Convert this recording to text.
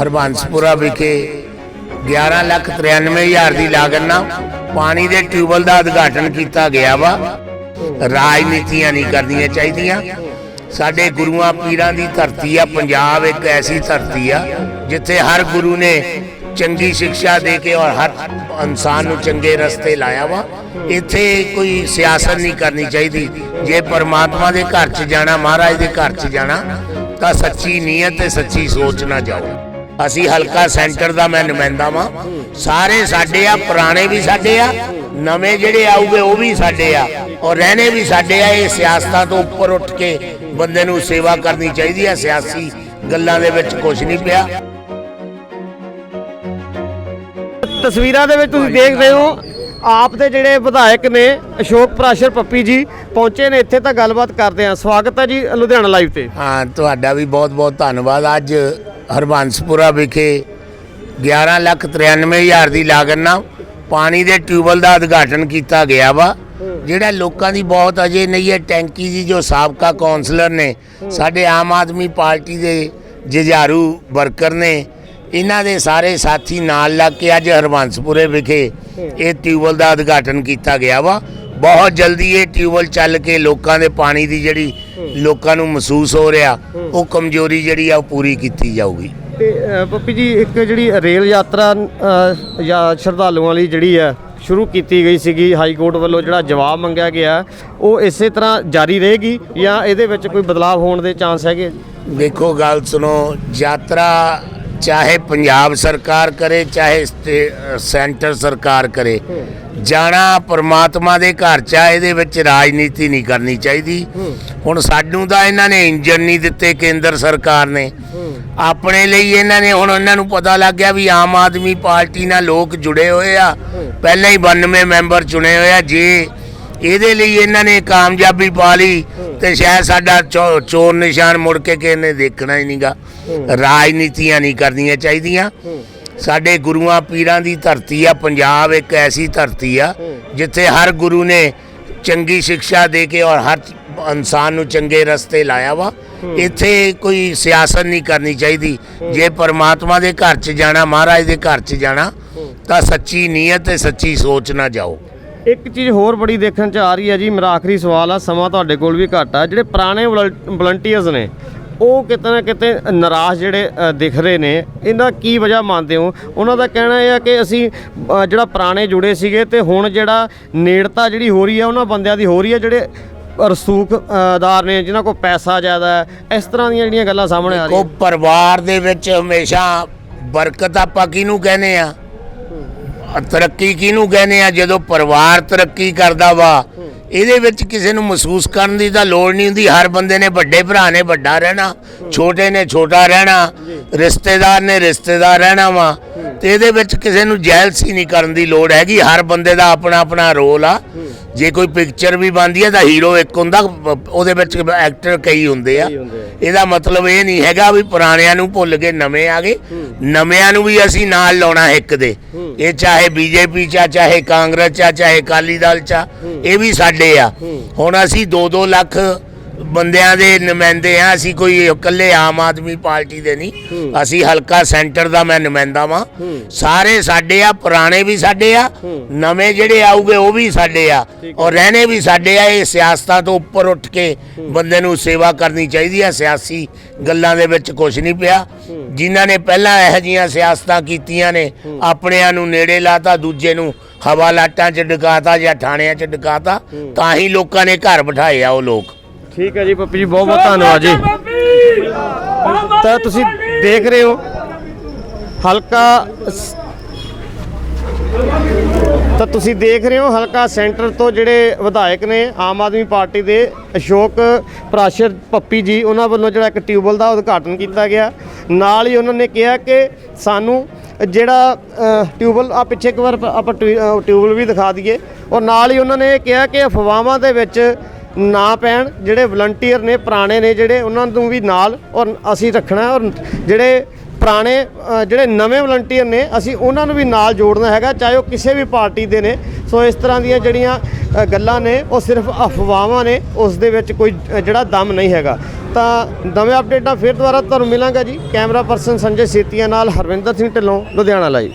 ਹਰਬੰਸਪੁਰਾ ਵਿਖੇ 11 ਲੱਖ 93 ਹਜ਼ਾਰ ਦੀ ਲਾਗਤ ਨਾਲ ਪਾਣੀ ਦੇ ਟਿਊਬਲ ਦਾ ਉਦਘਾਟਨ ਕੀਤਾ ਗਿਆ ਵਾ। ਰਾਜਨੀਤੀਆਂ ਨਹੀਂ ਕਰਨੀਆਂ ਚਾਹੀਦੀਆਂ। ਸਾਡੇ ਗੁਰੂਆਂ ਪੀਰਾਂ ਦੀ ਧਰਤੀ ਆ, ਪੰਜਾਬ ਇੱਕ ਐਸੀ ਧਰਤੀ ਆ, ਜਿੱਥੇ ਹਰ ਗੁਰੂ ਨੇ ਚੰਗੀ ਸਿੱਖਿਆ ਦੇ ਕੇ ਔਰ ਹਰ ਇਨਸਾਨ ਨੂੰ ਚੰਗੇ ਰਸਤੇ ਲਾਇਆ ਵਾ। ਇੱਥੇ ਕੋਈ ਸਿਆਸਤ ਨਹੀਂ ਕਰਨੀ ਚਾਹੀਦੀ। ਜੇ ਪਰਮਾਤਮਾ ਦੇ ਘਰ 'ਚ ਜਾਣਾ, ਮਹਾਰਾਜ ਦੇ ਘਰ 'ਚ ਜਾਣਾ, ਤਾਂ ਸੱਚੀ ਨੀਅਤ ਤੇ ਸੱਚੀ ਸੋਚ ਨਾਲ ਜਾਓ। ਅਸੀਂ ਹਲਕਾ ਸੈਂਟਰ ਦਾ ਮੈਂ ਨੁਮਾਇੰਦਾ ਵਾਂ। ਸਾਰੇ ਸਾਡੇ ਆ ਪੁਰਾਣੇ ਵੀ ਸਾਡੇ ਆ ਨਵੇਂ ਜਿਹੜੇ ਆਊਗੇ ਉਹ ਵੀ ਸਾਡੇ ਆ। ਔਰ ਰਹਿਣੇ ਵੀ ਸਾਡੇ ਆ ਇਹ ਸਿਆਸਤਾਂ ਤੋਂ ਉੱਪਰ ਉੱਠ ਕੇ ਬੰਦੇ ਨੂੰ ਸੇਵਾ ਕਰਨੀ ਚਾਹੀਦੀ ਆ। ਸਿਆਸੀ ਗੱਲਾਂ ਦੇ ਵਿੱਚ ਕੁਝ ਨਹੀਂ ਪਿਆ। ਤਸਵੀਰਾਂ ਦੇ ਵਿੱਚ ਤੁਸੀਂ ਦੇਖ ਰਹੇ ਹੋ ਆਪ ਦੇ ਜਿਹੜੇ ਵਿਧਾਇਕ ਨੇ ਅਸ਼ੋਕ ਪ੍ਰਾਸ਼ਰ ਪੱਪੀ ਜੀ ਪਹੁੰਚੇ ਨੇ ਇੱਥੇ ਤਾਂ ਗੱਲਬਾਤ ਕਰਦੇ ਹਾਂ। ਸਵਾਗਤ ਹੈ ਜੀ ਲੁਧਿਆਣਾ ਲਾਈਵ ਤੇ। ਹਾਂ ਤੁਹਾਡਾ ਵੀ ਬਹੁਤ ਬਹੁਤ ਧੰਨਵਾਦ। ਅੱਜ ਹਰਬੰਸਪੁਰਾ ਵਿਖੇ 11 ਲੱਖ 93 ਹਜ਼ਾਰ ਦੀ ਲਾਗਤ ਨਾਲ ਪਾਣੀ ਦੇ ਟਿਊਬਲ ਦਾ ਉਦਘਾਟਨ ਕੀਤਾ ਗਿਆ ਵਾ। ਜਿਹੜਾ ਲੋਕਾਂ ਦੀ ਬਹੁਤ ਅਜੇ ਨਹੀਂ ਹੈ, ਟੈਂਕੀ ਜੀ ਜੋ ਸਾਬਕਾ ਕੌਂਸਲਰ ਨੇ, ਸਾਡੇ ਆਮ ਆਦਮੀ ਪਾਰਟੀ ਦੇ ਜਜ਼ਾਰੂ ਵਰਕਰ ਨੇ, ਇਹਨਾਂ ਦੇ ਸਾਰੇ ਸਾਥੀ ਨਾਲ ਲੱਗ ਕੇ ਅੱਜ ਹਰਬੰਸਪੁਰੇ ਵਿਖੇ ਇਹ ਟਿਊਬਲ ਦਾ ਉਦਘਾਟਨ ਕੀਤਾ ਗਿਆ ਵਾ। ਬਹੁਤ ਜਲਦੀ ਇਹ ਟਿਊਬਲ ਚੱਲ ਕੇ ਲੋਕਾਂ ਦੇ ਪਾਣੀ ਦੀ ਜਿਹੜੀ ਲੋਕਾਂ ਨੂੰ ਮਹਿਸੂਸ ਹੋ ਰਿਹਾ ਉਹ ਕਮਜ਼ੋਰੀ ਜਿਹੜੀ ਆ ਉਹ ਪੂਰੀ ਕੀਤੀ ਜਾਊਗੀ। ਤੇ ਪੱਪੀ ਜੀ ਇੱਕ ਜਿਹੜੀ ਰੇਲ ਯਾਤਰਾ ਜਾਂ ਸ਼ਰਧਾਲੂਆਂ ਲਈ ਜਿਹੜੀ ਹੈ ਸ਼ੁਰੂ ਕੀਤੀ ਗਈ ਸੀਗੀ ਹਾਈ ਕੋਰਟ ਵੱਲੋਂ ਜਿਹੜਾ ਜਵਾਬ ਮੰਗਿਆ ਗਿਆ ਉਹ ਇਸੇ ਤਰ੍ਹਾਂ ਜਾਰੀ ਰਹੇਗੀ ਜਾਂ ਇਹਦੇ ਵਿੱਚ ਕੋਈ ਬਦਲਾਅ ਹੋਣ ਦੇ ਚਾਂਸ ਹੈਗੇ? ਦੇਖੋ ਗੱਲ ਸੁਣੋ ਯਾਤਰਾ ਚਾਹੇ ਪੰਜਾਬ ਸਰਕਾਰ ਕਰੇ, ਚਾਹੇ ਸੈਂਟਰ ਸਰਕਾਰ ਕਰੇ। ਜਾਣਾ ਪਰਮਾਤਮਾ ਦੇ ਘਰ ਚ ਆ ਇਹਦੇ ਵਿੱਚ ਰਾਜਨੀਤੀ ਨਹੀਂ ਕਰਨੀ ਚਾਹੀਦੀ। ਹੁਣ ਸਾਨੂੰ ਤਾਂ ਇਹਨਾਂ ਨੇ ਇੰਜਨ ਨਹੀਂ ਦਿੱਤੇ ਕੇਂਦਰ ਸਰਕਾਰ ਨੇ। ਆਪਣੇ ਲਈ ਇਹਨਾਂ ਨੇ, ਹੁਣ ਇਹਨਾਂ ਨੂੰ ਪਤਾ ਲੱਗ ਗਿਆ ਵੀ ਆਮ ਆਦਮੀ ਪਾਰਟੀ ਨਾਲ ਲੋਕ ਜੁੜੇ ਹੋਏ ਆ। ਪਹਿਲਾਂ ਹੀ 92 ਮੈਂਬਰ ਚੁਣੇ ਹੋਏ ਆ। ਜੇ ਇਹਦੇ ਲਈ ਇਹਨਾਂ ਨੇ ਕਾਮਯਾਬੀ ਪਾ ਲਈ ਤੇ ਸ਼ਾਇਦ ਸਾਡਾ ਚੋ- ਚੋਰ ਨਿਸ਼ਾਨ ਮੁੜ ਕੇ ਕਿਸੇ ਨੇ ਦੇਖਣਾ ਹੀ ਨਹੀਂਗਾ ਰਾਜਨੀਤੀਆਂ ਨਹੀਂ ਕਰਨੀਆਂ ਚਾਹੀਦੀਆਂ। ਸਾਡੇ ਗੁਰੂਆਂ ਪੀਰਾਂ ਦੀ ਧਰਤੀ ਆ ਪੰਜਾਬ ਇੱਕ ਐਸੀ ਧਰਤੀ ਆ ਜਿੱਥੇ ਹਰ ਗੁਰੂ ਨੇ ਚੰਗੀ ਸਿੱਖਿਆ ਦੇ ਕੇ ਔਰ ਹਰ ਇਨਸਾਨ ਨੂੰ ਚੰਗੇ ਰਸਤੇ ਲਾਇਆ ਵਾ। ਇੱਥੇ ਕੋਈ ਸਿਆਸਤ ਨਹੀਂ ਕਰਨੀ ਚਾਹੀਦੀ। ਜੇ ਪਰਮਾਤਮਾ ਦੇ ਘਰ 'ਚ ਜਾਣਾ ਮਹਾਰਾਜ ਦੇ ਘਰ 'ਚ ਜਾਣਾ ਤਾਂ ਸੱਚੀ ਨੀਅਤ ਤੇ ਸੱਚੀ ਸੋਚ ਨਾਲ ਜਾਓ। ਇੱਕ ਚੀਜ਼ ਹੋਰ ਬੜੀ ਦੇਖਣ ਚ ਆ ਰਹੀ ਹੈ ਜੀ ਮੇਰਾ ਆਖਰੀ ਸਵਾਲ ਆ, ਸਮਾਂ ਤੁਹਾਡੇ ਕੋਲ ਵੀ ਘੱਟ ਆ। ਜਿਹੜੇ ਪੁਰਾਣੇ ਵਲੰਟੀਅਰਸ ਨੇ, ਉਹ ਕਿਤੇ ਨਾ ਕਿਤੇ ਨਾਰਾਜ਼ ਜਿਹੜੇ ਦਿਖ ਰਹੇ ਨੇ। ਇਹਦਾ ਕੀ ਵਜ੍ਹਾ ਮੰਨਦੇ ਹੋ? ਉਹਨਾਂ ਦਾ ਕਹਿਣਾ ਇਹ ਆ ਕਿ ਅਸੀਂ ਜਿਹੜਾ ਪੁਰਾਣੇ ਜੁੜੇ ਸੀਗੇ ਤੇ ਹੁਣ ਜਿਹੜਾ ਨੇੜਤਾ ਜਿਹੜੀ ਹੋ ਰਹੀ ਹੈ ਉਹਨਾਂ ਬੰਦਿਆਂ ਦੀ ਹੋ ਰਹੀ ਹੈ ਜਿਹੜੇ ਰਸੂਖਦਾਰ ਨੇ, ਜਿਨ੍ਹਾਂ ਕੋਲ ਪੈਸਾ ਜ਼ਿਆਦਾ ਹੈ, ਇਸ ਤਰ੍ਹਾਂ ਦੀਆਂ ਜਿਹੜੀਆਂ ਗੱਲਾਂ ਸਾਹਮਣੇ ਆ ਕੋ ਪਰਿਵਾਰ ਦੇ ਵਿੱਚ ਹਮੇਸ਼ਾ ਬਰਕਤ ਆਪਾਂ ਕਿਹਨੂੰ ਕਹਿੰਦੇ ਆ? ਤਰੱਕੀ ਕਿਹਨੂੰ ਕਹਿੰਦੇ ਆ? ਜਦੋਂ ਪਰਿਵਾਰ ਤਰੱਕੀ ਕਰਦਾ ਵਾ, ਇਹਦੇ ਵਿੱਚ ਕਿਸੇ ਨੂੰ ਮਹਿਸੂਸ ਕਰਨ ਦੀ ਤਾਂ ਲੋੜ ਨਹੀਂ ਹੁੰਦੀ। ਹਰ ਬੰਦੇ ਨੇ ਵੱਡੇ ਭਰਾ ਨੇ ਵੱਡਾ ਰਹਿਣਾ, ਛੋਟੇ ਨੇ ਛੋਟਾ ਰਹਿਣਾ, ਰਿਸ਼ਤੇਦਾਰ ਨੇ ਰਿਸ਼ਤੇਦਾਰ ਰਹਿਣਾ ਵਾ। ਤੇ ਇਹਦੇ ਵਿੱਚ ਕਿਸੇ ਨੂੰ ਜੈਲਸੀ ਨਹੀਂ ਕਰਨ ਦੀ ਲੋੜ ਹੈਗੀ। ਹਰ ਬੰਦੇ ਦਾ ਆਪਣਾ ਆਪਣਾ ਰੋਲ ਆ। ਜੇ ਕੋਈ ਪਿਕਚਰ ਵੀ ਬਣਦੀ ਹੈ ਤਾਂ ਹੀਰੋ ਇੱਕ ਹੁੰਦਾ ਉਹਦੇ ਵਿੱਚ ਐਕਟਰ ਕਈ ਹੁੰਦੇ ਆ। ਇਹਦਾ ਮਤਲਬ ਇਹ ਨਹੀਂ ਹੈਗਾ ਵੀ ਪੁਰਾਣਿਆਂ ਨੂੰ ਭੁੱਲ ਕੇ ਨਵੇਂ ਆ ਗਏ। ਨਵਿਆਂ ਨੂੰ ਵੀ ਅਸੀਂ ਨਾਲ ਲਾਉਣਾ ਇੱਕ ਦੇ। ਇਹ ਚਾਹੇ ਬੀਜੇਪੀ ਚ ਚਾਹੇ ਕਾਂਗਰਸ ਚ ਚਾਹੇ ਅਕਾਲੀ ਦਲ ਚ ਇਹ ਵੀ ਸਾਡੇ ਆ। ਹੁਣ ਅਸੀਂ 2-2 ਲੱਖ ਬੰਦਿਆਂ ਦੇ ਨੁਮਾਇੰਦੇ ਆ ਅਸੀਂ ਕੋਈ ਇਕੱਲੇ ਆਮ ਆਦਮੀ ਪਾਰਟੀ ਦੇ ਨਹੀਂ। ਅਸੀਂ ਹਲਕਾ ਸੈਂਟਰ ਦਾ ਮੈਂ ਨੁਮਾਇੰਦਾ ਵਾਂ। ਸਾਰੇ ਸਾਡੇ ਆ ਪੁਰਾਣੇ ਵੀ ਸਾਡੇ ਆ ਨਵੇਂ ਜਿਹੜੇ ਆਊਗੇ ਉਹ ਵੀ ਸਾਡੇ ਆ। ਔਰ ਰਹਿਣੇ ਵੀ ਸਾਡੇ ਆ ਇਹ ਸਿਆਸਤਾਂ ਤੋਂ ਉੱਪਰ ਉੱਠ ਕੇ ਬੰਦੇ ਨੂੰ ਸੇਵਾ ਕਰਨੀ ਚਾਹੀਦੀ ਆ। ਸਿਆਸੀ ਗੱਲਾਂ ਦੇ ਵਿੱਚ ਕੁਝ ਨਹੀਂ ਪਿਆ। ਜਿਨ੍ਹਾਂ ਨੇ ਪਹਿਲਾਂ ਇਹੋ ਜੀਆਂ ਸਿਆਸਤਾਂ ਕੀਤੀਆਂ ਨੇ ਆਪਣਿਆਂ ਨੂੰ ਨੇੜੇ ਲਾਤਾ ਦੂਜੇ ਨੂੰ ਹਵਾ ਲਾਟਾਂ 'ਚ ਡਕਾਤਾ ਜਾਂ ਥਾਣਿਆਂ 'ਚ ਡਕਾਤਾ ਤਾਂ ਹੀ ਲੋਕਾਂ ਨੇ ਘਰ ਬਿਠਾਏ ਆ ਉਹ ਲੋਕ। ਠੀਕ ਹੈ ਜੀ ਪੱਪੀ ਜੀ ਬਹੁਤ ਬਹੁਤ ਧੰਨਵਾਦ ਜੀ। ਤਾਂ ਤੁਸੀਂ ਦੇਖ ਰਹੇ ਹੋ ਹਲਕਾ ਤਾਂ ਤੁਸੀਂ ਦੇਖ ਰਹੇ ਹੋ ਹਲਕਾ ਸੈਂਟਰ ਤੋਂ ਜਿਹੜੇ ਵਿਧਾਇਕ ਨੇ ਆਮ ਆਦਮੀ ਪਾਰਟੀ ਦੇ ਅਸ਼ੋਕ ਪ੍ਰਾਸ਼ਰ ਪੱਪੀ ਜੀ ਉਹਨਾਂ ਵੱਲੋਂ ਜਿਹੜਾ ਇੱਕ ਟਿਊਬਲ ਦਾ ਉਦਘਾਟਨ ਕੀਤਾ ਗਿਆ। ਨਾਲ ਹੀ ਉਹਨਾਂ ਨੇ ਕਿਹਾ ਕਿ ਸਾਨੂੰ ਜਿਹੜਾ ਅ, ਟਿਊਬਲ ਆ ਪਿੱਛੇ ਇੱਕ ਵਾਰ ਆਪਾਂ ਟਿਊ- ਅ, ਟਿਊਬਲ ਵੀ ਦਿਖਾ ਦਈਏ। ਔਰ ਨਾਲ ਹੀ ਉਹਨਾਂ ਨੇ ਇਹ ਕਿਹਾ ਕਿ ਅਫਵਾਹਾਂ ਦੇ ਵਿੱਚ ਨਾ ਪੈਣ, ਜਿਹੜੇ ਵਲੰਟੀਅਰ ਨੇ, ਪੁਰਾਣੇ ਨੇ, ਜਿਹੜੇ ਉਹਨਾਂ ਨੂੰ ਵੀ ਨਾਲ ਔਰ ਅਸੀਂ ਰੱਖਣਾ ਔਰ ਜਿਹੜੇ ਪੁਰਾਣੇ ਜਿਹੜੇ ਨਵੇਂ ਵਲੰਟੀਅਰ ਨੇ, ਅਸੀਂ ਉਹਨਾਂ ਨੂੰ ਵੀ ਨਾਲ ਜੋੜਨਾ ਹੈਗਾ, ਚਾਹੇ ਉਹ ਕਿਸੇ ਵੀ ਪਾਰਟੀ ਦੇ ਨੇ। ਸੋ ਇਸ ਤਰ੍ਹਾਂ ਦੀਆਂ ਜਿਹੜੀਆਂ ਗੱਲਾਂ ਨੇ, ਉਹ ਸਿਰਫ ਅਫਵਾਹਾਂ ਨੇ, ਉਸ ਦੇ ਵਿੱਚ ਕੋਈ ਜਿਹੜਾ ਦਮ ਨਹੀਂ ਹੈਗਾ। ਤਾਂ ਨਵੇਂ ਅਪਡੇਟਾਂ ਫਿਰ ਦੁਬਾਰਾ ਤੁਹਾਨੂੰ ਮਿਲਾਂਗਾ ਜੀ। ਕੈਮਰਾ ਪਰਸਨ ਸੰਜੇ ਸੇਤੀਆ ਨਾਲ ਹਰਵਿੰਦਰ ਸਿੰਘ ਢਿੱਲੋਂ, ਲੁਧਿਆਣਾ ਲਾਈਵ